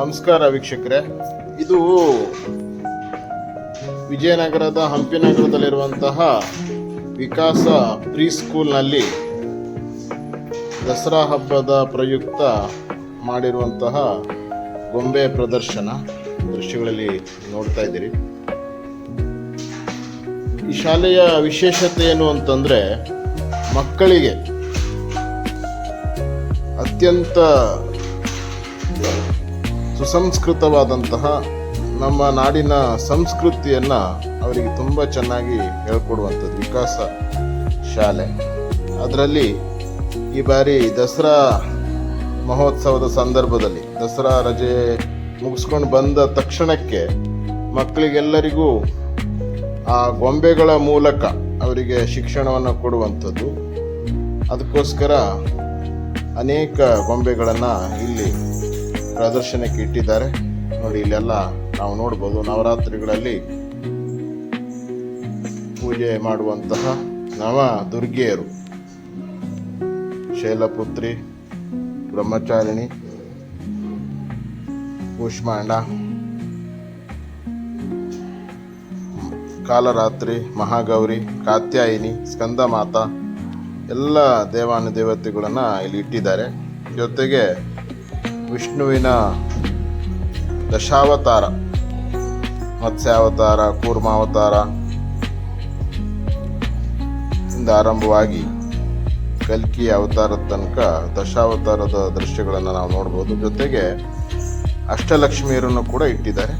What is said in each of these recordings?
ನಮಸ್ಕಾರ ವೀಕ್ಷಕರೇ. ಇದು ವಿಜಯನಗರದ ಹಂಪಿನಗರದಲ್ಲಿರುವಂತಹ ವಿಕಾಸ ಪ್ರೀ ಸ್ಕೂಲ್ನಲ್ಲಿ ದಸರಾ ಹಬ್ಬದ ಪ್ರಯುಕ್ತ ಮಾಡಿರುವಂತಹ ಗೊಂಬೆ ಪ್ರದರ್ಶನ ದೃಶ್ಯಗಳಲ್ಲಿ ನೋಡ್ತಾ ಇದ್ದೀರಿ. ಈ ಶಾಲೆಯ ವಿಶೇಷತೆ ಏನು ಅಂತಂದರೆ ಮಕ್ಕಳಿಗೆ ಅತ್ಯಂತ ಸುಸಂಸ್ಕೃತವಾದಂತಹ ನಮ್ಮ ನಾಡಿನ ಸಂಸ್ಕೃತಿಯನ್ನು ಅವರಿಗೆ ತುಂಬ ಚೆನ್ನಾಗಿ ಹೇಳ್ಕೊಡುವಂಥದ್ದು ವಿಕಾಸ ಶಾಲೆ. ಅದರಲ್ಲಿ ಈ ಬಾರಿ ದಸರಾ ಮಹೋತ್ಸವದ ಸಂದರ್ಭದಲ್ಲಿ, ದಸರಾ ರಜೆ ಮುಗಿಸ್ಕೊಂಡು ಬಂದ ತಕ್ಷಣಕ್ಕೆ ಮಕ್ಕಳಿಗೆಲ್ಲರಿಗೂ ಆ ಗೊಂಬೆಗಳ ಮೂಲಕ ಅವರಿಗೆ ಶಿಕ್ಷಣವನ್ನು ಕೊಡುವಂಥದ್ದು. ಅದಕ್ಕೋಸ್ಕರ ಅನೇಕ ಗೊಂಬೆಗಳನ್ನು ಇಲ್ಲಿ ಪ್ರದರ್ಶನಕ್ಕೆ ಇಟ್ಟಿದ್ದಾರೆ. ನೋಡಿ, ಇಲ್ಲೆಲ್ಲ ನಾವು ನೋಡ್ಬೋದು ನವರಾತ್ರಿಗಳಲ್ಲಿ ಪೂಜೆ ಮಾಡುವಂತಹ ನವ ದುರ್ಗೆಯರು ಶೈಲಪುತ್ರಿ, ಬ್ರಹ್ಮಚಾರಿಣಿ, ಕೂಷ್ಮಾಂಡ, ಕಾಲರಾತ್ರಿ, ಮಹಾಗೌರಿ, ಕಾತ್ಯಾಯಿನಿ, ಸ್ಕಂದಮಾತ, ಎಲ್ಲ ದೇವಾನುದೇವತೆಗಳನ್ನು ಇಲ್ಲಿ ಇಟ್ಟಿದ್ದಾರೆ. ಜೊತೆಗೆ ವಿಷ್ಣುವಿನ ದಶಾವತಾರ, ಮತ್ಸ್ಯಾವತಾರ, ಕೂರ್ಮಾವತಾರ ಇಂದ ಆರಂಭವಾಗಿ ಕಲ್ಕಿ ಅವತಾರದ ತನಕ ದಶಾವತಾರದ ದೃಶ್ಯಗಳನ್ನು ನಾವು ನೋಡ್ಬೋದು. ಜೊತೆಗೆ ಅಷ್ಟಲಕ್ಷ್ಮಿಯರನ್ನು ಕೂಡ ಇಟ್ಟಿದ್ದಾರೆ.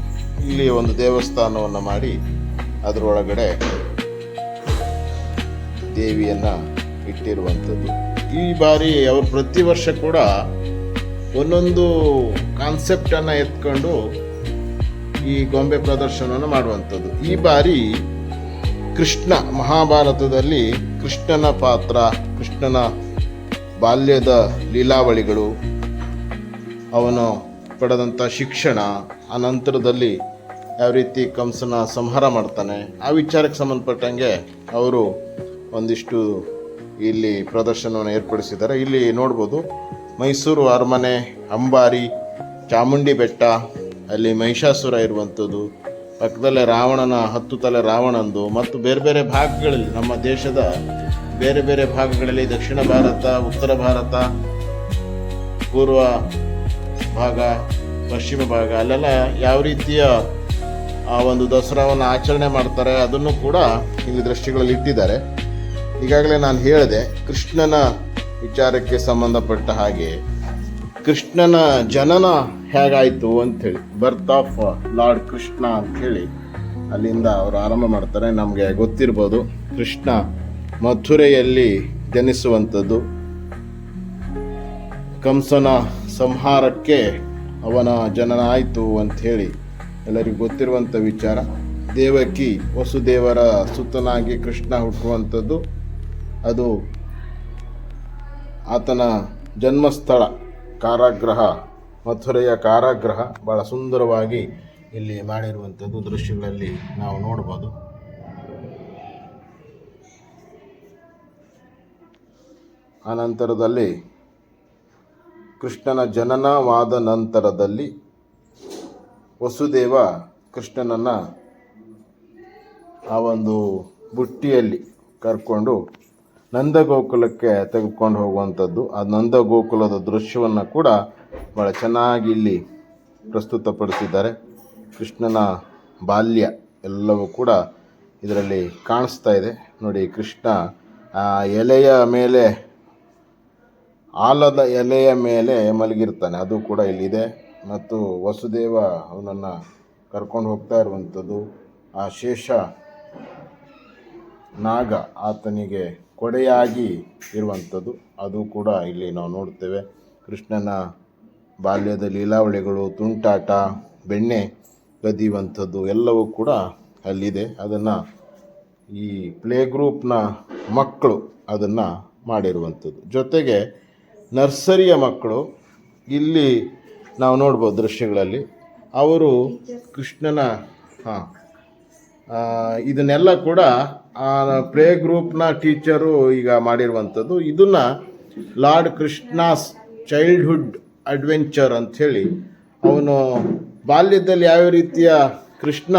ಇಲ್ಲಿ ಒಂದು ದೇವಸ್ಥಾನವನ್ನು ಮಾಡಿ ಅದರೊಳಗಡೆ ದೇವಿಯನ್ನ ಇಟ್ಟಿರುವಂಥದ್ದು. ಈ ಬಾರಿ ಅವರು ಪ್ರತಿ ವರ್ಷ ಕೂಡ ಒಂದೊಂದು ಕಾನ್ಸೆಪ್ಟನ್ನು ಎತ್ಕೊಂಡು ಈ ಗೊಂಬೆ ಪ್ರದರ್ಶನವನ್ನು ಮಾಡುವಂಥದ್ದು. ಈ ಬಾರಿ ಕೃಷ್ಣ, ಮಹಾಭಾರತದಲ್ಲಿ ಕೃಷ್ಣನ ಪಾತ್ರ, ಕೃಷ್ಣನ ಬಾಲ್ಯದ ಲೀಲಾವಳಿಗಳು, ಅವನು ಪಡೆದಂಥ ಶಿಕ್ಷಣ, ಆ ನಂತರದಲ್ಲಿ ಯಾವ ರೀತಿ ಕಂಸನ ಸಂಹಾರ ಮಾಡ್ತಾನೆ, ಆ ವಿಚಾರಕ್ಕೆ ಸಂಬಂಧಪಟ್ಟಂಗೆ ಅವರು ಒಂದಿಷ್ಟು ಇಲ್ಲಿ ಪ್ರದರ್ಶನವನ್ನು ಏರ್ಪಡಿಸಿದ್ದಾರೆ. ಇಲ್ಲಿ ನೋಡ್ಬೋದು ಮೈಸೂರು ಅರಮನೆ, ಅಂಬಾರಿ, ಚಾಮುಂಡಿ ಬೆಟ್ಟ, ಅಲ್ಲಿ ಮಹಿಷಾಸುರ ಇರುವಂಥದ್ದು, ಪಕ್ಕದಲ್ಲೇ ರಾವಣನ, ಹತ್ತು ತಲೆ ರಾವಣಂದು, ಮತ್ತು ಬೇರೆ ಬೇರೆ ಭಾಗಗಳಲ್ಲಿ, ನಮ್ಮ ದೇಶದ ಬೇರೆ ಬೇರೆ ಭಾಗಗಳಲ್ಲಿ, ದಕ್ಷಿಣ ಭಾರತ, ಉತ್ತರ ಭಾರತ, ಪೂರ್ವ ಭಾಗ, ಪಶ್ಚಿಮ ಭಾಗ, ಅಲ್ಲೆಲ್ಲ ಯಾವ ರೀತಿಯ, ಆ ಒಂದು ದಸರಾವನ್ನು ಆಚರಣೆ ಮಾಡ್ತಾರೆ, ಅದನ್ನು ಕೂಡ ಇಲ್ಲಿ ದೃಷ್ಟಿಗಳಲ್ಲಿ ಇಟ್ಟಿದ್ದಾರೆ. ಈಗಾಗಲೇ ನಾನು ಹೇಳಿದೆ, ಕೃಷ್ಣನ ವಿಚಾರಕ್ಕೆ ಸಂಬಂಧಪಟ್ಟ ಹಾಗೆ ಕೃಷ್ಣನ ಜನನ ಹೇಗಾಯಿತು ಅಂಥೇಳಿ ಬರ್ತ್ ಆಫ್ ಲಾರ್ಡ್ ಕೃಷ್ಣ ಅಂಥೇಳಿ ಅಲ್ಲಿಂದ ಅವರು ಆರಂಭ ಮಾಡ್ತಾರೆ. ನಮಗೆ ಗೊತ್ತಿರ್ಬೋದು ಕೃಷ್ಣ ಮಥುರೆಯಲ್ಲಿ ಜನಿಸುವಂಥದ್ದು. ಕಂಸನ ಸಂಹಾರಕ್ಕೆ ಅವನ ಜನನ ಆಯಿತು ಅಂಥೇಳಿ ಎಲ್ಲರಿಗೂ ಗೊತ್ತಿರುವಂಥ ವಿಚಾರ. ದೇವಕಿ ವಸುದೇವರ ಸುತ್ತನಾಗಿ ಕೃಷ್ಣ ಹುಟ್ಟುವಂಥದ್ದು. ಅದು ಆತನ ಜನ್ಮಸ್ಥಳ, ಕಾರಾಗೃಹ, ಮಥುರೆಯ ಕಾರಾಗೃಹ ಭಾಳ ಸುಂದರವಾಗಿ ಇಲ್ಲಿ ಮಾಡಿರುವಂಥದ್ದು ದೃಶ್ಯಗಳಲ್ಲಿ ನಾವು ನೋಡ್ಬೋದು. ಆನಂತರದಲ್ಲಿ ಕೃಷ್ಣನ ಜನನವಾದ ನಂತರದಲ್ಲಿ ವಸುದೇವ ಕೃಷ್ಣನನ್ನು ಆ ಒಂದು ಬುಟ್ಟಿಯಲ್ಲಿ ಕರ್ಕೊಂಡು ನಂದಗೋಕುಲಕ್ಕೆ ತೆಗೆದುಕೊಂಡು ಹೋಗುವಂಥದ್ದು. ಆ ನಂದಗೋಕುಲದ ದೃಶ್ಯವನ್ನು ಕೂಡ ಭಾಳ ಚೆನ್ನಾಗಿ ಇಲ್ಲಿ ಪ್ರಸ್ತುತಪಡಿಸಿದ್ದಾರೆ. ಕೃಷ್ಣನ ಬಾಲ್ಯ ಎಲ್ಲವೂ ಕೂಡ ಇದರಲ್ಲಿ ಕಾಣಿಸ್ತಾ ಇದೆ. ನೋಡಿ, ಕೃಷ್ಣ, ಆ, ಎಲೆಯ ಮೇಲೆ, ಆಲದ ಎಲೆಯ ಮೇಲೆ ಮಲಗಿರ್ತಾನೆ. ಅದು ಕೂಡ ಇಲ್ಲಿದೆ. ಮತ್ತು ವಸುದೇವ ಅವನನ್ನು ಕರ್ಕೊಂಡು ಹೋಗ್ತಾ ಇರುವಂಥದ್ದು. ಆ ಶೇಷ ನಾಗ ಆತನಿಗೆ ಕೊಡೆಯಾಗಿ ಇರುವಂಥದ್ದು. ಅದು ಕೂಡ ಇಲ್ಲಿ ನಾವು ನೋಡ್ತೇವೆ. ಕೃಷ್ಣನ ಬಾಲ್ಯದ ಲೀಲಾವಳಿಗಳು, ತುಂಟಾಟ, ಬೆಣ್ಣೆ ಕದಿಯುವಂಥದ್ದು ಎಲ್ಲವೂ ಕೂಡ ಅಲ್ಲಿದೆ. ಅದನ್ನು ಈ ಪ್ಲೇ ಗ್ರೂಪ್ನ ಮಕ್ಕಳು ಅದನ್ನು ಮಾಡಿರುವಂಥದ್ದು. ಜೊತೆಗೆ ನರ್ಸರಿಯ ಮಕ್ಕಳು, ಇಲ್ಲಿ ನಾವು ನೋಡ್ಬೋದು ದೃಶ್ಯಗಳಲ್ಲಿ, ಅವರು ಕೃಷ್ಣನ, ಹಾಂ. ಇದನ್ನೆಲ್ಲ ಕೂಡ ಪ್ಲೇ ಗ್ರೂಪ್ನ ಟೀಚರು ಈಗ ಮಾಡಿರುವಂಥದ್ದು. ಇದನ್ನು ಲಾರ್ಡ್ ಕೃಷ್ಣಾಸ್ ಚೈಲ್ಡ್ಹುಡ್ ಅಡ್ವೆಂಚರ್ ಅಂಥೇಳಿ ಅವನು ಬಾಲ್ಯದಲ್ಲಿ ಯಾವ ರೀತಿಯ ಕೃಷ್ಣ,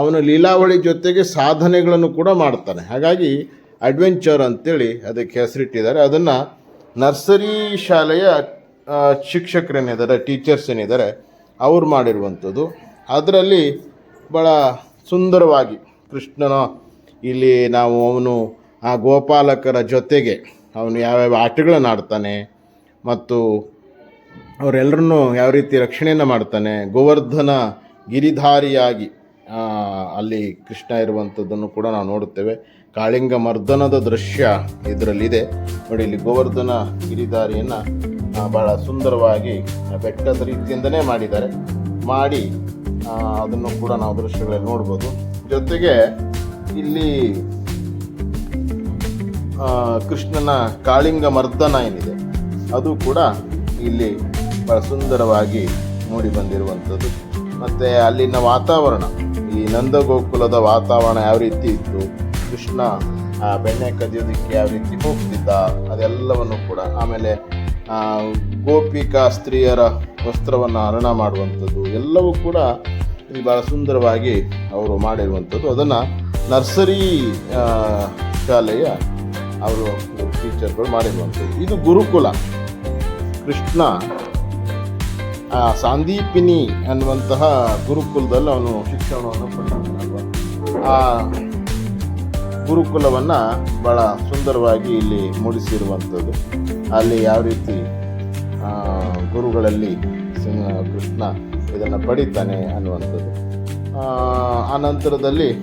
ಅವನು ಲೀಲಾವಳಿ ಜೊತೆಗೆ ಸಾಧನೆಗಳನ್ನು ಕೂಡ ಮಾಡ್ತಾನೆ. ಹಾಗಾಗಿ ಅಡ್ವೆಂಚರ್ ಅಂತೇಳಿ ಅದಕ್ಕೆ ಹೆಸರಿಟ್ಟಿದ್ದಾರೆ. ಅದನ್ನು ನರ್ಸರಿ ಶಾಲೆಯ ಶಿಕ್ಷಕರೇನಿದ್ದಾರೆ, ಟೀಚರ್ಸ್ ಏನಿದ್ದಾರೆ, ಅವ್ರು ಮಾಡಿರುವಂಥದ್ದು. ಅದರಲ್ಲಿ ಭಾಳ ಸುಂದರವಾಗಿ ಕೃಷ್ಣನ ಇಲ್ಲಿ ನಾವು ಅವನು ಆ ಗೋಪಾಲಕರ ಜೊತೆಗೆ ಅವನು ಯಾವ್ಯಾವ ಆಟಗಳನ್ನು ಆಡ್ತಾನೆ ಮತ್ತು ಅವರೆಲ್ಲರನ್ನೂ ಯಾವ ರೀತಿ ರಕ್ಷಣೆಯನ್ನು ಮಾಡ್ತಾನೆ. ಗೋವರ್ಧನ ಗಿರಿಧಾರಿಯಾಗಿ ಅಲ್ಲಿ ಕೃಷ್ಣ ಇರುವಂಥದ್ದನ್ನು ಕೂಡ ನಾವು ನೋಡುತ್ತೇವೆ. ಕಾಳಿಂಗ ಮರ್ದನದ ದೃಶ್ಯ ಇದರಲ್ಲಿದೆ. ನೋಡಿ, ಇಲ್ಲಿ ಗೋವರ್ಧನ ಗಿರಿಧಾರಿಯನ್ನು ಭಾಳ ಸುಂದರವಾಗಿ ಬೆಟ್ಟದ ರೀತಿಯಿಂದನೇ ಮಾಡಿದ್ದಾರೆ. ಮಾಡಿ ಅದನ್ನು ಕೂಡ ನಾವು ದೃಶ್ಯಗಳಲ್ಲಿ ನೋಡ್ಬೋದು. ಜೊತೆಗೆ ಇಲ್ಲಿ ಕೃಷ್ಣನ ಕಾಳಿಂಗ ಮರ್ದನ ಏನಿದೆ, ಅದು ಕೂಡ ಇಲ್ಲಿ ಬಹಳ ಸುಂದರವಾಗಿ ಮೂಡಿ ಬಂದಿರುವಂಥದ್ದು. ಮತ್ತು ಅಲ್ಲಿನ ವಾತಾವರಣ, ಈ ನಂದಗೋಕುಲದ ವಾತಾವರಣ ಯಾವ ರೀತಿ ಇತ್ತು, ಕೃಷ್ಣ ಆ ಬೆಣ್ಣೆ ಕದಿಯೋದಕ್ಕೆ ಯಾವ ರೀತಿ ಹೋಗ್ತಿದ್ದ, ಅದೆಲ್ಲವನ್ನು ಕೂಡ ಆಮೇಲೆ ಗೋಪಿಕಾ ಸ್ತ್ರೀಯರ ವಸ್ತ್ರವನ್ನು ಹರಣ ಮಾಡುವಂಥದ್ದು, ಎಲ್ಲವೂ ಕೂಡ ಇಲ್ಲಿ ಭಾಳ ಸುಂದರವಾಗಿ ಅವರು ಮಾಡಿರುವಂಥದ್ದು. ಅದನ್ನು ನರ್ಸರಿ ಶಾಲೆಯ ಅವರು ಟೀಚರ್ಗಳು ಮಾಡಿರುವಂಥದ್ದು. ಇದು ಗುರುಕುಲ. ಕೃಷ್ಣ ಸಾಂದೀಪಿನಿ ಅನ್ನುವಂತಹ ಗುರುಕುಲದಲ್ಲಿ ಅವನು ಶಿಕ್ಷಣವನ್ನು ಪಡೆದನಲ್ವ ಆ ಗುರುಕುಲವನ್ನು ಭಾಳ ಸುಂದರವಾಗಿ ಇಲ್ಲಿ ಮೂಡಿಸಿರುವಂಥದ್ದು. ಅಲ್ಲಿ ಯಾವ ರೀತಿ ಗುರುಗಳಲ್ಲಿ ಕೃಷ್ಣ ಇದನ್ನು ಪಡಿತಾನೆ ಅನ್ನುವಂಥದ್ದು. ಆ, ನಂತರದಲ್ಲಿ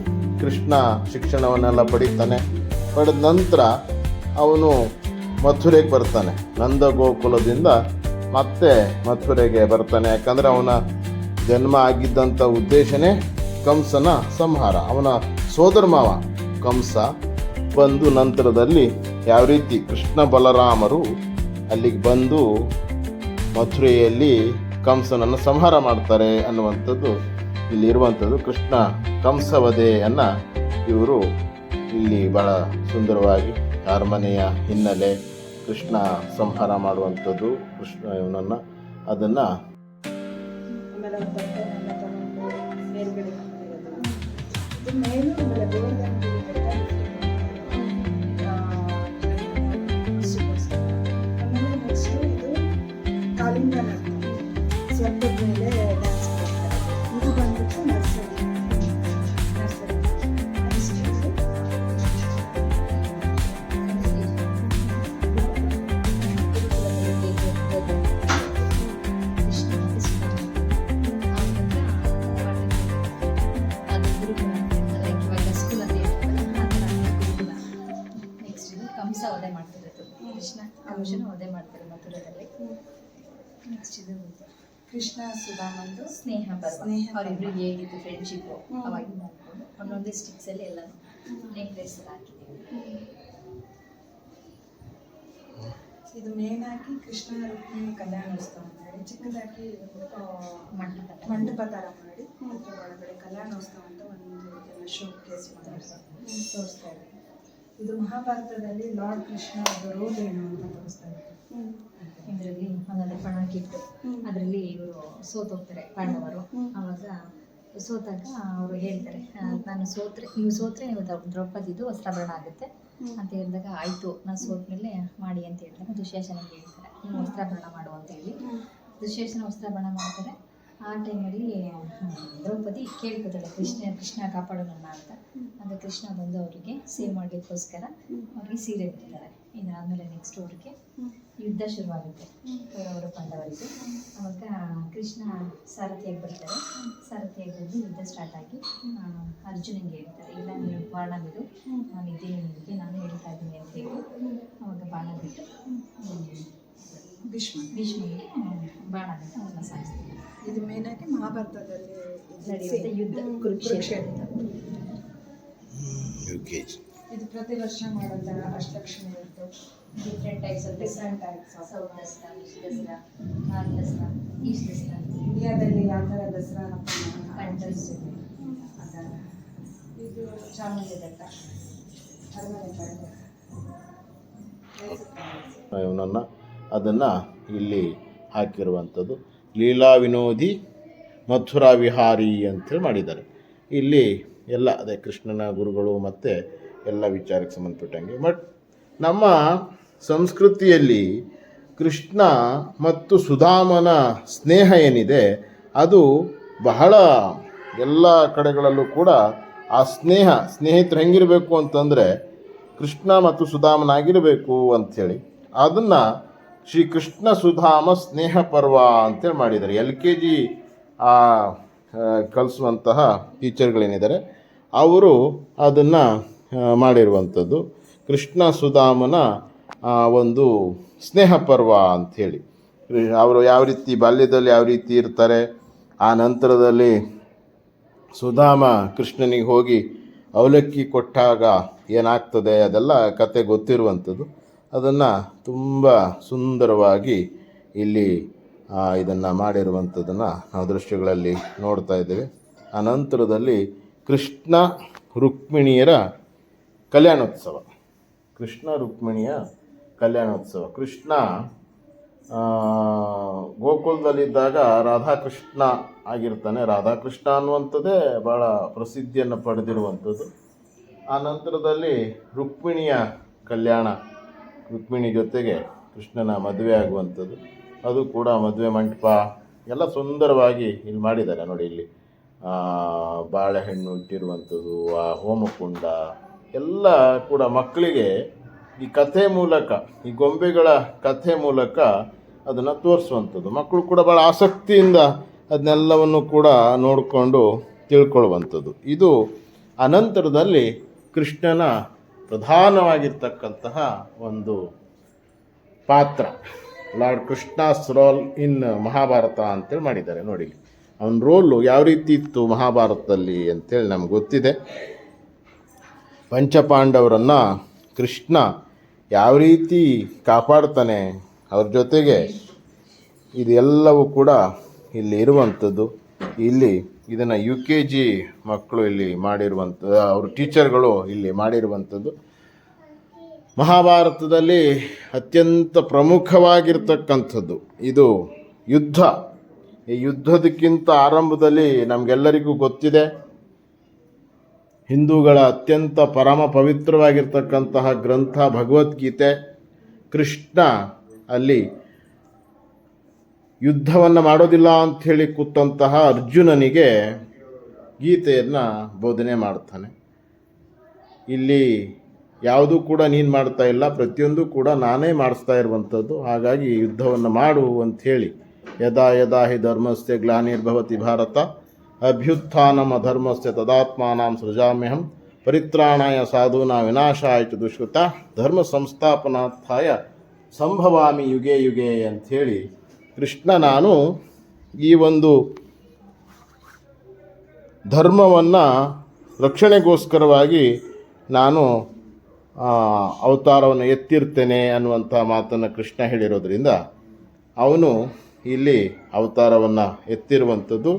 ಕೃಷ್ಣ ಶಿಕ್ಷಣವನ್ನೆಲ್ಲ ಪಡಿತಾನೆ. ಪಡೆದ ನಂತರ ಅವನು ಮಥುರೆಗೆ ಬರ್ತಾನೆ. ನಂದ ಗೋಕುಲದಿಂದ ಮತ್ತೆ ಮಥುರೆಗೆ ಬರ್ತಾನೆ. ಯಾಕಂದರೆ ಅವನ ಜನ್ಮ ಆಗಿದ್ದಂಥ ಉದ್ದೇಶನೇ ಕಂಸನ ಸಂಹಾರ. ಅವನ ಸೋದರ ಮಾವ ಕಂಸ ಬಂದು ನಂತರದಲ್ಲಿ ಯಾವ ರೀತಿ ಕೃಷ್ಣ ಬಲರಾಮರು ಅಲ್ಲಿಗೆ ಬಂದು ಮಥುರೆಯಲ್ಲಿ ಕಂಸನನ್ನು ಸಂಹಾರ ಮಾಡ್ತಾರೆ ಅನ್ನುವಂಥದ್ದು ಇಲ್ಲಿ ಇರುವಂಥದ್ದು ಕೃಷ್ಣ ಕಂಸವಧೆಯನ್ನು ಇವರು ಇಲ್ಲಿ ಬಹಳ ಸುಂದರವಾಗಿ ಅರಮನೆಯ ಹಿನ್ನೆಲೆ ಕೃಷ್ಣ ಸಂಹಾರ ಮಾಡುವಂಥದ್ದು ಕೃಷ್ಣ ಇವನನ್ನು ಅದನ್ನು ಮೇಲು ಕೃಷ್ಣ ಅದೇ ಮಾಡ್ತಾರೆ ಮಥುರದಲ್ಲಿ. ನೆಕ್ಸ್ಟ್ ಇದು ಕೃಷ್ಣ ಸುಧಾಮಂದು ಸ್ನೇಹ ಸ್ನೇಹ ಪರ್ವ. ಅವರಿಬ್ರಿಗೆ ಹೇಗಿತ್ತು ಫ್ರೆಂಡ್ಶಿಪ್ಪು. ಅವಾಗ ಮಾಡ್ಕೊಂಡು ಒಂದೊಂದೇ ಸ್ಟಿಕ್ಸ್ ಅಲ್ಲಿ ಎಲ್ಲ ನೆಕ್ಲೆಸ್ ಎಲ್ಲ ಹಾಕಿದ್ದೀವಿ. ಇದು ಮೇನ್ ಆಗಿ ಕೃಷ್ಣ ರುಕ್ಮಿಣಿ ಕಲ್ಯಾಣೋತ್ಸವ ಅಂತ ಹೇಳಿ ಚಿಕ್ಕದಾಗಿ ಮಂಟಪ ಮಂಟಪ ಥರ ಮಾಡಿ ಅದ್ರ ಒಳಗಡೆ ಕಲ್ಯಾಣೋತ್ಸವ ಅಂತ ಒಂದು ಶೋ ಕೇಸ್ ಮಾಡಿ ತೋರಿಸ್ತಾ ಇದ್ದಾರೆ. ಇದು ಮಹಾಭಾರತದಲ್ಲಿ ಲಾರ್ಡ್ ಕೃಷ್ಣ ಅವರು ರೋಲ್ ಏನು ಅಂತ ಇದರಲ್ಲಿ ಒಂದೊಂದು ಪಣಕ್ಕಿಟ್ಟು ಅದರಲ್ಲಿ ಇವರು ಸೋತೋಗ್ತಾರೆ ಪಾಂಡವರು. ಅವಾಗ ಸೋತಾಗ ಅವರು ಹೇಳ್ತಾರೆ ನಾನು ಸೋತ್ರೆ ನೀವು ಸೋತ್ರೆ ನೀವು ದ್ರೌ- ದ್ರೌಪದಿದು ವಸ್ತ್ರಭರಣ ಆಗುತ್ತೆ. ಅಂತ ಹೇಳಿದಾಗ ಆಯಿತು ನಾನು ಸೋತ್ಮೇಲೆ ಮಾಡಿ ಅಂತ ಹೇಳ್ತಾರೆ. ದುಶ್ಯಾಸನಿಗೆ ಹೇಳ್ತಾರೆ ನೀವು ವಸ್ತ್ರಭರಣ ಮಾಡು ಅಂತ ಹೇಳಿ. ದುಶ್ಯಾಸನ ವಸ್ತ್ರಭರಣ ಮಾಡ್ತಾರೆ. ಆ ಟೈಮಲ್ಲಿ ದ್ರೌಪದಿ ಕೇಳ್ಕೊತಾಳೆ ಕೃಷ್ಣ ಕೃಷ್ಣ ಕಾಪಾಡೋಣ ಅಂತ. ಆಗ ಕೃಷ್ಣ ಬಂದು ಅವರಿಗೆ ಸೇವ್ ಮಾಡಲಿಕ್ಕೋಸ್ಕರ ಅವ್ರಿಗೆ ಸೀರೆ ಬಿಡ್ತಾರೆ ಇದಾದಮೇಲೆ ನೆಕ್ಸ್ಟ್ ಅವ್ರಿಗೆ ಯುದ್ಧ ಶುರುವಾಗುತ್ತೆ. ಕೌರವರು ಪಾಂಡವರಿಗೆ ಅವಾಗ ಕೃಷ್ಣ ಸಾರಥಿಯಾಗಿ ಬರ್ತಾರೆ. ಸಾರಥಿಯಾಗಿ ಬಂದು ಯುದ್ಧ ಸ್ಟಾರ್ಟ್ ಆಗಿ ಅರ್ಜುನಿಗೆ ಹೇಳ್ತಾರೆ ಇಲ್ಲ ನೀವು ಬಾಣ ಬಿಡು. ನಾನು ಇದ್ದೀನಿ ನಿಮಗೆ ನಾನು ಹೇಳ್ತಾ ಇದ್ದೀನಿ ಅಂತ ಹೇಳಿ ಅವಾಗ ಬಾಣ ಬಿಟ್ಟು ಭೀಷ್ಮ. ಭೀಷ್ಮನಿಗೆ ಬಾಣ ಬಿಟ್ಟು ಅವನ್ನ ಸಾಯಿಸ್ತಾರೆ ಇದು ಮೇನ್ ಆಗಿ ಮಹಾಭಾರತದಲ್ಲಿ ನಡೆಯುವಂಥ ಯುದ್ಧ ಕುರುಕ್ಷೇತ್ರ. ಯು ಕೆ ಜಿ ಇದು ಪ್ರತಿ ವರ್ಷ ಮಾಡುವಂತಹ ಅಷ್ಟಲಕ್ಷ್ಮಿ ಇರುತ್ತೆ. Different types of different types south Dasara east Dasara north Dasara east Dasara ಇಂಡಿಯಾದಲ್ಲಿ ಯಾವ ಥರ ದಸರಾ. ಅದರ ಇದು ಚಾಮುಂಡಿ ಬೆಟ್ಟ. ಅರಮನೆ ಬೆಟ್ಟ. ಅದನ್ನು ಇಲ್ಲಿ ಹಾಕಿರುವಂಥದ್ದು ಲೀಲಾ ವಿನೋದಿ ಮಥುರಾ ವಿಹಾರಿ ಅಂತೇಳಿ ಮಾಡಿದ್ದಾರೆ. ಇಲ್ಲಿ ಎಲ್ಲ, ಅದೇ ಕೃಷ್ಣನ ಗುರುಗಳು ಮತ್ತು ಎಲ್ಲ ವಿಚಾರಕ್ಕೆ ಸಂಬಂಧಪಟ್ಟಂಗೆ. ಬಟ್ ನಮ್ಮ ಸಂಸ್ಕೃತಿಯಲ್ಲಿ ಕೃಷ್ಣ ಮತ್ತು ಸುಧಾಮನ ಸ್ನೇಹ ಏನಿದೆ, ಅದು ಬಹಳ ಎಲ್ಲ ಕಡೆಗಳಲ್ಲೂ ಕೂಡ ಆ ಸ್ನೇಹ, ಸ್ನೇಹಿತರು ಹೆಂಗಿರಬೇಕು ಅಂತಂದರೆ ಕೃಷ್ಣ ಮತ್ತು ಸುಧಾಮನಾಗಿರಬೇಕು ಅಂಥೇಳಿ. ಅದನ್ನು ಶ್ರೀ ಕೃಷ್ಣ ಸುಧಾಮ ಸ್ನೇಹ ಪರ್ವ ಅಂತೇಳಿ ಮಾಡಿದ್ದಾರೆ. ಎಲ್ ಕೆ ಜಿ ಕಲಿಸುವಂತಹ ಟೀಚರ್ಗಳೇನಿದ್ದಾರೆ, ಅವರು ಅದನ್ನು ಮಾಡಿರುವಂಥದ್ದು. ಕೃಷ್ಣ ಸುಧಾಮನ ಒಂದು ಸ್ನೇಹ ಪರ್ವ ಅಂಥೇಳಿ. ಅವರು ಯಾವ ರೀತಿ ಬಾಲ್ಯದಲ್ಲಿ ಯಾವ ರೀತಿ ಇರ್ತಾರೆ, ಆ ನಂತರದಲ್ಲಿ ಸುಧಾಮ ಕೃಷ್ಣನಿಗೆ ಹೋಗಿ ಅವಲಕ್ಕಿ ಕೊಟ್ಟಾಗ ಏನಾಗ್ತದೆ ಅದೆಲ್ಲ ಕತೆ ಗೊತ್ತಿರುವಂಥದ್ದು. ಅದನ್ನು ತುಂಬ ಸುಂದರವಾಗಿ ಇಲ್ಲಿ ಇದನ್ನು ಮಾಡಿರುವಂಥದ್ದನ್ನು ನಾವು ದೃಶ್ಯಗಳಲ್ಲಿ ನೋಡ್ತಾ ಇದ್ದೇವೆ. ಆ ಕೃಷ್ಣ ರುಕ್ಮಿಣಿಯರ ಕಲ್ಯಾಣೋತ್ಸವ. ಕೃಷ್ಣ ರುಕ್ಮಿಣಿಯ ಕಲ್ಯಾಣೋತ್ಸವ. ಕೃಷ್ಣ ಗೋಕುಲದಲ್ಲಿದ್ದಾಗ ರಾಧಾಕೃಷ್ಣ ಆಗಿರ್ತಾನೆ. ರಾಧಾಕೃಷ್ಣ ಅನ್ನುವಂಥದ್ದೇ ಭಾಳ ಪ್ರಸಿದ್ಧಿಯನ್ನು ಪಡೆದಿರುವಂಥದ್ದು. ಆ ನಂತರದಲ್ಲಿ ರುಕ್ಮಿಣಿಯ ಕಲ್ಯಾಣ ರುಕ್ಮಿಣಿ ಜೊತೆಗೆ ಕೃಷ್ಣನ ಮದುವೆ ಆಗುವಂಥದ್ದು. ಅದು ಕೂಡ ಮದುವೆ ಮಂಟಪ. ಎಲ್ಲ ಸುಂದರವಾಗಿ ಇಲ್ಲಿ ಮಾಡಿದ್ದಾರೆ ನೋಡಿ ಇಲ್ಲಿ. ಬಾಳೆಹಣ್ಣು ಇಟ್ಟಿರುವಂಥದ್ದು, ಆ, ಹೋಮಕುಂಡ. ಎಲ್ಲ ಕೂಡ ಮಕ್ಕಳಿಗೆ ಈ ಕಥೆ ಮೂಲಕ, ಈ ಗೊಂಬೆಗಳ ಕಥೆ ಮೂಲಕ ಅದನ್ನು ತೋರಿಸುವಂಥದ್ದು. ಮಕ್ಕಳು ಕೂಡ ಭಾಳ ಆಸಕ್ತಿಯಿಂದ ಅದನ್ನೆಲ್ಲವನ್ನು ಕೂಡ ನೋಡಿಕೊಂಡು ತಿಳ್ಕೊಳ್ಳುವಂಥದ್ದು. ಇದು ಅನಂತರದಲ್ಲಿ ಕೃಷ್ಣನ ಪ್ರಧಾನವಾಗಿರ್ತಕ್ಕಂತಹ ಒಂದು ಪಾತ್ರ. Lord Krishna's role in Mahabharata ಅಂತೇಳಿ ಮಾಡಿದ್ದಾರೆ, ನೋಡಿ. ಅವನ ರೋಲು ಯಾವ ರೀತಿ ಇತ್ತು ಮಹಾಭಾರತದಲ್ಲಿ ಅಂತೇಳಿ ನಮ್ಗೆ ಗೊತ್ತಿದೆ. ಪಂಚಪಾಂಡವರನ್ನು ಕೃಷ್ಣ ಯಾವ ರೀತಿ ಕಾಪಾಡ್ತಾನೆ, ಅವ್ರ ಜೊತೆಗೆ ಇದೆಲ್ಲವೂ ಕೂಡ ಇಲ್ಲಿ ಇರುವಂಥದ್ದು. ಇಲ್ಲಿ ಇದನ್ನು ಯು ಕೆ ಜಿ ಮಕ್ಕಳು ಇಲ್ಲಿ ಮಾಡಿರುವಂಥದ್ದು ಅವ್ರ ಟೀಚರ್ಗಳು ಇಲ್ಲಿ ಮಾಡಿರುವಂಥದ್ದು. ಮಹಾಭಾರತದಲ್ಲಿ ಅತ್ಯಂತ ಪ್ರಮುಖವಾಗಿರ್ತಕ್ಕಂಥದ್ದು. ಇದು ಯುದ್ಧ. ಈ ಯುದ್ಧದಕ್ಕಿಂತ ಆರಂಭದಲ್ಲಿ ನಮಗೆಲ್ಲರಿಗೂ ಗೊತ್ತಿದೆ. ಹಿಂದೂಗಳ ಅತ್ಯಂತ ಪರಮ ಪವಿತ್ರವಾಗಿರ್ತಕ್ಕಂತಹ ಗ್ರಂಥ ಭಗವದ್ಗೀತೆ. ಕೃಷ್ಣ ಅಲ್ಲಿ ಯುದ್ಧವನ್ನು ಮಾಡೋದಿಲ್ಲ ಅಂಥೇಳಿ ಕೂತಂತಹ ಅರ್ಜುನನಿಗೆ ಗೀತೆಯನ್ನು ಬೋಧನೆ ಮಾಡ್ತಾನೆ. ಇಲ್ಲಿ ಯಾವುದೂ ಕೂಡ ನೀನು ಮಾಡ್ತಾ ಇಲ್ಲ, ಪ್ರತಿಯೊಂದು ಕೂಡ ನಾನೇ ಮಾಡಿಸ್ತಾ ಇರುವಂಥದ್ದು, ಹಾಗಾಗಿ ಯುದ್ಧವನ್ನು ಮಾಡು ಅಂಥೇಳಿ. ಯದಾ ಯದಾ ಹಿ ಧರ್ಮಸ್ಯ ಗ್ಲಾನಿರ್ಭವತಿ ಭಾರತ, ಅಭ್ಯುತ್ಥಾನಮ ಧರ್ಮಸ್ಯ ತದಾತ್ಮಾನಾಂ ಸೃಜಾಮ್ಯಹಂ, ಪರಿತ್ರಾಣಾಯ ಸಾಧೂನ ವಿನಾಶಾಯ ಚ ದುಷ್ಕೃತ, ಧರ್ಮ ಸಂಸ್ಥಾಪನಾರ್ಥಾಯ ಸಂಭವಾಮಿ ಯುಗೇ ಯುಗೆ ಅಂಥೇಳಿ ಕೃಷ್ಣ ನಾನು ಈ ಒಂದು ಧರ್ಮವನ್ನು ರಕ್ಷಣೆಗೋಸ್ಕರವಾಗಿ ನಾನು ಅವತಾರವನ್ನು ಎತ್ತಿರ್ತೇನೆ ಅನ್ನುವಂಥ ಮಾತನ್ನು ಕೃಷ್ಣ ಹೇಳಿರೋದ್ರಿಂದ ಅವನು ಇಲ್ಲಿ ಅವತಾರವನ್ನು ಎತ್ತಿರುವಂಥದ್ದು.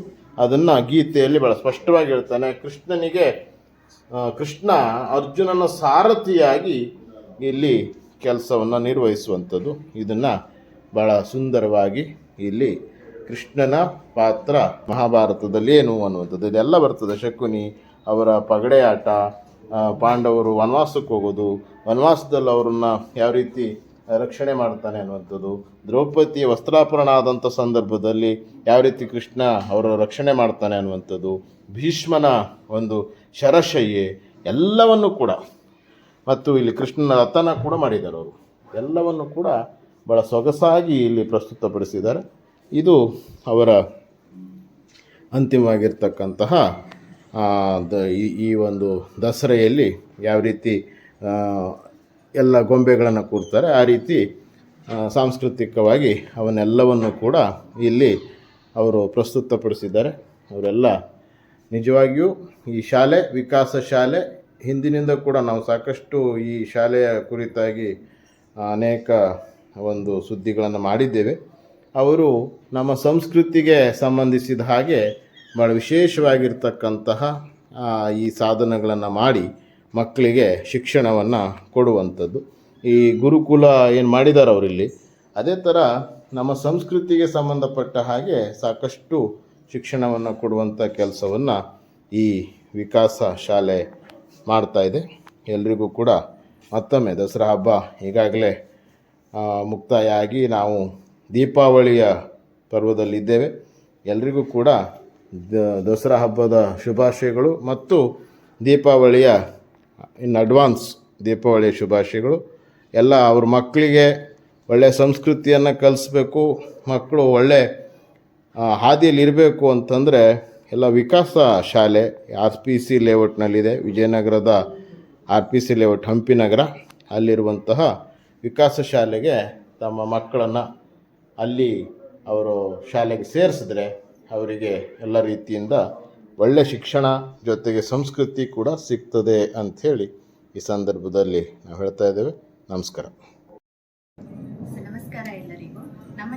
ಅದನ್ನು ಗೀತೆಯಲ್ಲಿ ಭಾಳ ಸ್ಪಷ್ಟವಾಗಿ ಹೇಳ್ತಾನೆ, ಕೃಷ್ಣನಿಗೆ ಕೃಷ್ಣ ಅರ್ಜುನನ ಸಾರಥಿಯಾಗಿ ಇಲ್ಲಿ ಕೆಲಸವನ್ನು ನಿರ್ವಹಿಸುವಂಥದ್ದು. ಇದನ್ನು ಭಾಳ ಸುಂದರವಾಗಿ ಇಲ್ಲಿ ಕೃಷ್ಣನ ಪಾತ್ರ ಮಹಾಭಾರತದಲ್ಲಿ ಏನು ಅನ್ನುವಂಥದ್ದು. ಇದೆಲ್ಲ ಬರ್ತದೆ. ಶಕುನಿ ಅವರ ಪಗಡೆ ಆಟ ಪಾಂಡವರು ವನವಾಸಕ್ಕೆ ಹೋಗೋದು, ವನವಾಸದಲ್ಲಿ ಅವರನ್ನು ಯಾವ ರೀತಿ ರಕ್ಷಣೆ ಮಾಡ್ತಾನೆ ಅನ್ನುವಂಥದ್ದು. ದ್ರೌಪದಿ ವಸ್ತ್ರಾಪರಣ ಆದಂಥ ಸಂದರ್ಭದಲ್ಲಿ ಯಾವ ರೀತಿ ಕೃಷ್ಣ ಅವರ ರಕ್ಷಣೆ ಮಾಡ್ತಾನೆ ಅನ್ನುವಂಥದ್ದು. ಭೀಷ್ಮನ ಒಂದು ಶರಶಯ್ಯೆ, ಎಲ್ಲವನ್ನು ಕೂಡ. ಮತ್ತು ಇಲ್ಲಿ ಕೃಷ್ಣನ ರಥನ ಕೂಡ ಮಾಡಿದ್ದಾರೆ ಅವರು. ಎಲ್ಲವನ್ನು ಕೂಡ ಭಾಳ ಸೊಗಸಾಗಿ ಇಲ್ಲಿ ಪ್ರಸ್ತುತಪಡಿಸಿದ್ದಾರೆ. ಇದು ಅವರ ಅಂತಿಮವಾಗಿರ್ತಕ್ಕಂತಹ ದ, ಈ ಈ ಒಂದು ದಸರೆಯಲ್ಲಿ ಯಾವ ರೀತಿ ಎಲ್ಲ ಗೊಂಬೆಗಳನ್ನು ಕೂರ್ತಾರೆ, ಆ ರೀತಿ ಸಾಂಸ್ಕೃತಿಕವಾಗಿ ಅವನ್ನೆಲ್ಲವನ್ನು ಕೂಡ ಇಲ್ಲಿ ಅವರು ಪ್ರಸ್ತುತಪಡಿಸಿದ್ದಾರೆ. ಅವರೆಲ್ಲ ನಿಜವಾಗಿಯೂ ಈ ಶಾಲೆ, ವಿಕಾಸ ಶಾಲೆ, ಹಿಂದಿನಿಂದ ಕೂಡ ನಾವು ಸಾಕಷ್ಟು ಈ ಶಾಲೆಯ ಕುರಿತಾಗಿ ಅನೇಕ ಒಂದು ಸುದ್ದಿಗಳನ್ನು ಮಾಡಿದ್ದೇವೆ. ಅವರು ನಮ್ಮ ಸಂಸ್ಕೃತಿಗೆ ಸಂಬಂಧಿಸಿದ ಹಾಗೆ ಭಾಳ ವಿಶೇಷವಾಗಿರ್ತಕ್ಕಂತಹ ಈ ಸಾಧನಗಳನ್ನು ಮಾಡಿ ಮಕ್ಕಳಿಗೆ ಶಿಕ್ಷಣವನ್ನು ಕೊಡುವಂಥದ್ದು. ಈ ಗುರುಕುಲ ಏನು ಮಾಡಿದ್ದಾರೆ ಅವರಿಲ್ಲಿ? ಅದೇ ಥರ ನಮ್ಮ ಸಂಸ್ಕೃತಿಗೆ ಸಂಬಂಧಪಟ್ಟ ಹಾಗೆ ಸಾಕಷ್ಟು ಶಿಕ್ಷಣವನ್ನು ಕೊಡುವಂಥ ಕೆಲಸವನ್ನು ಈ ವಿಕಾಸ ಶಾಲೆ ಮಾಡ್ತಾಯಿದೆ ಎಲ್ರಿಗೂ ಕೂಡ ಮತ್ತೊಮ್ಮೆ ದಸರಾ ಹಬ್ಬ ಈಗಾಗಲೇ ಮುಕ್ತಾಯ ಆಗಿ ನಾವು ದೀಪಾವಳಿಯ ಪರ್ವದಲ್ಲಿದ್ದೇವೆ. ಎಲ್ರಿಗೂ ಕೂಡ ದಸರಾ ಹಬ್ಬದ ಶುಭಾಶಯಗಳು ಮತ್ತು ದೀಪಾವಳಿಯ, ಇನ್ ಅಡ್ವಾನ್ಸ್ ದೀಪಾವಳಿಯ ಶುಭಾಶಯಗಳು. ಎಲ್ಲ ಅವ್ರ ಮಕ್ಕಳಿಗೆ ಒಳ್ಳೆಯ ಸಂಸ್ಕೃತಿಯನ್ನು ಕಲಿಸ್ಬೇಕು, ಮಕ್ಕಳು ಒಳ್ಳೆ ಹಾದಿಯಲ್ಲಿರಬೇಕು ಅಂತಂದರೆ ಎಲ್ಲ ವಿಕಾಸ ಶಾಲೆ ಆರ್ ಪಿ ಸಿ ಲೇಔಟ್ನಲ್ಲಿದೆ, ವಿಜಯನಗರದ R P C layout Hampi Nagar ಅಲ್ಲಿರುವಂತಹ ವಿಕಾಸ ಶಾಲೆಗೆ ತಮ್ಮ ಮಕ್ಕಳನ್ನು ಅಲ್ಲಿ ಅವರು ಶಾಲೆಗೆ ಸೇರಿಸಿದ್ರೆ ಅವರಿಗೆ ಎಲ್ಲ ರೀತಿಯಿಂದ ಒಳ್ಳೆಯ ಶಿಕ್ಷಣ ಜೊತೆಗೆ ಸಂಸ್ಕೃತಿ ಕೂಡ ಸಿಗ್ತದೆ ಅಂಥೇಳಿ ಈ ಸಂದರ್ಭದಲ್ಲಿ ನಾವು ಹೇಳ್ತಾ ಇದ್ದೇವೆ. ನಮಸ್ಕಾರ ಸೊ ನಮಸ್ಕಾರ ಎಲ್ಲರಿಗೂ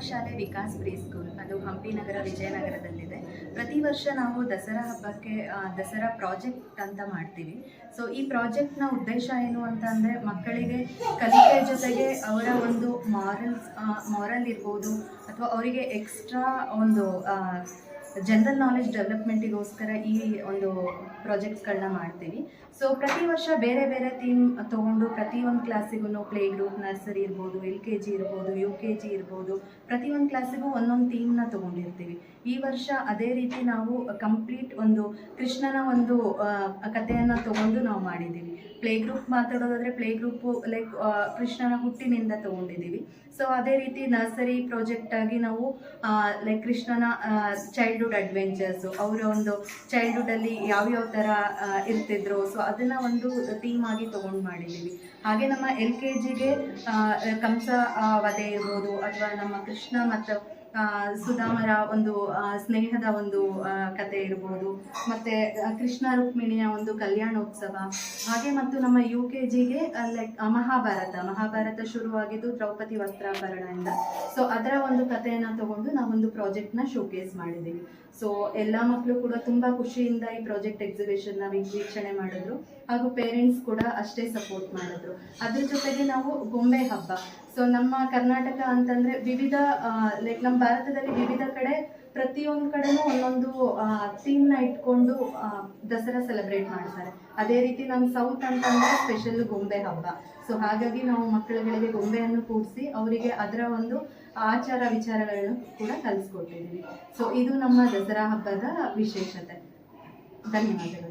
ಶಾಲೆ ವಿಕಾಸ್ ಪ್ರೀ ಸ್ಕೂಲ್, ಅದು ಹಂಪಿ ನಗರ ವಿಜಯನಗರದಲ್ಲಿದೆ. ಪ್ರತಿ ವರ್ಷ ನಾವು ದಸರಾ ಹಬ್ಬಕ್ಕೆ ದಸರಾ ಪ್ರಾಜೆಕ್ಟ್ ಅಂತ ಮಾಡ್ತೀವಿ. ಸೊ ಈ ಪ್ರಾಜೆಕ್ಟ್ನ ಉದ್ದೇಶ ಏನು ಅಂತ ಮಕ್ಕಳಿಗೆ ಕಲಿಕೆ ಜೊತೆಗೆ ಅವರ ಒಂದು ಮಾರಲ್ಸ್ ಮಾರಲ್ ಇರ್ಬೋದು, ಅಥವಾ ಅವರಿಗೆ ಎಕ್ಸ್ಟ್ರಾ ಒಂದು ಜನರಲ್ ನಾಲೆಜ್ ಡೆವಲಪ್ಮೆಂಟಿಗೋಸ್ಕರ ಈ ಒಂದು ಪ್ರಾಜೆಕ್ಟ್ಸ್ಗಳನ್ನ ಮಾಡ್ತೀವಿ. ಸೊ ಪ್ರತಿ ವರ್ಷ ಬೇರೆ ಬೇರೆ ಥೀಮ್ ತೊಗೊಂಡು ಪ್ರತಿಯೊಂದು ಕ್ಲಾಸಿಗೂ ಪ್ಲೇ ಗ್ರೂಪ್ ನರ್ಸರಿ ಇರ್ಬೋದು, ಎಲ್ ಕೆ ಜಿ ಇರ್ಬೋದು, ಯು ಕೆ ಜಿ ಇರ್ಬೋದು, ಪ್ರತಿಯೊಂದು ಕ್ಲಾಸಿಗೂ ಒಂದೊಂದು ಥೀಮ್ನ ತೊಗೊಂಡಿರ್ತೀವಿ. ಈ ವರ್ಷ ಅದೇ ರೀತಿ ನಾವು ಕಂಪ್ಲೀಟ್ ಒಂದು ಕೃಷ್ಣನ ಒಂದು ಕಥೆಯನ್ನು ತೊಗೊಂಡು ನಾವು ಮಾಡಿದ್ದೀವಿ. ಪ್ಲೇ ಗ್ರೂಪ್ ಮಾತಾಡೋದಾದ್ರೆ ಪ್ಲೇ ಗ್ರೂಪು ಲೈಕ್ ಕೃಷ್ಣನ ಹುಟ್ಟಿನಿಂದ ತೊಗೊಂಡಿದ್ದೀವಿ. ಸೊ ಅದೇ ರೀತಿ ನರ್ಸರಿ ಪ್ರಾಜೆಕ್ಟ್ ಆಗಿ ನಾವು ಲೈಕ್ ಕೃಷ್ಣನ ಚೈಲ್ಡ್ಹುಡ್ ಅಡ್ವೆಂಚರ್ಸು ಅವರ ಒಂದು ಚೈಲ್ಡ್ಹುಡಲ್ಲಿ ಯಾವ್ಯಾವ ಥರ ಇರ್ತಿದ್ರು. ಸೊ ಅದನ್ನ ಒಂದು ಥೀಮ್ ಆಗಿ ತೊಗೊಂಡು ಮಾಡಿದ್ದೀವಿ ಹಾಗೆ ನಮ್ಮ ಎಲ್ ಕೆ ಜಿಗೆ ಕಂಸ ವಧೆ ಇರ್ಬೋದು, ಅಥವಾ ನಮ್ಮ ಕೃಷ್ಣ ಮತ್ತು ಸುಧಾಮರ ಒಂದು ಸ್ನೇಹದ ಒಂದು ಕತೆ ಇರ್ಬೋದು. ಮತ್ತೆ ಕೃಷ್ಣ ರುಕ್ಮಿಣಿಯ ಒಂದು ಕಲ್ಯಾಣೋತ್ಸವ. ಹಾಗೆ ಮತ್ತು ನಮ್ಮ ಯು ಕೆ ಜಿಗೆ ಲೈಕ್ ಮಹಾಭಾರತ. ಮಹಾಭಾರತ ಶುರುವಾಗಿದ್ದು ದ್ರೌಪದಿ ವಸ್ತ್ರಾಭರಣದಿಂದ. ಸೊ ಅದರ ಒಂದು ಕಥೆಯನ್ನು ತಗೊಂಡು ನಾವೊಂದು ಪ್ರಾಜೆಕ್ಟ್ನ ಶೋಕೇಸ್ ಮಾಡಿದ್ದೀವಿ. ಸೊ ಎಲ್ಲ ಮಕ್ಕಳು ಕೂಡ ತುಂಬಾ ಖುಷಿಯಿಂದ ಈ ಪ್ರಾಜೆಕ್ಟ್ ಎಕ್ಸಿಬಿಷನ್ನ ವೀಕ್ಷಣೆ ಮಾಡಿದ್ರು. ಹಾಗೂ ಪೇರೆಂಟ್ಸ್ ಕೂಡ ಅಷ್ಟೇ ಸಪೋರ್ಟ್ ಮಾಡಿದ್ರು. ಅದ್ರ ಜೊತೆಗೆ ನಾವು ಗೊಂಬೆ ಹಬ್ಬ. ಸೊ ನಮ್ಮ ಕರ್ನಾಟಕ ಅಂತಂದ್ರೆ ವಿವಿಧ ಲೈಕ್ ನಮ್ಮ ಭಾರತದಲ್ಲಿ ವಿವಿಧ ಕಡೆ ಪ್ರತಿಯೊಂದು ಕಡೆನೂ ಒಂದೊಂದು ಥೀಮ್ನ ಇಟ್ಕೊಂಡು ದಸರಾ ಸೆಲೆಬ್ರೇಟ್ ಮಾಡ್ತಾರೆ. ಅದೇ ರೀತಿ ನಮ್ಮ ಸೌತ್ ಅಂತಂದ್ರೆ ಸ್ಪೆಷಲ್ ಗೊಂಬೆ ಹಬ್ಬ. ಸೊ ಹಾಗಾಗಿ ನಾವು ಮಕ್ಕಳುಗಳಿಗೆ ಗೊಂಬೆಯನ್ನು ಕೂಡಿಸಿ ಅವರಿಗೆ ಅದರ ಒಂದು ಆಚಾರ ವಿಚಾರಗಳನ್ನು ಕೂಡ ಕಲಿಸ್ಕೊಟ್ಟಿದ್ದೀವಿ ಸೊ ಇದು ನಮ್ಮ ದಸರಾ ಹಬ್ಬದ ವಿಶೇಷತೆ. ಧನ್ಯವಾದಗಳು.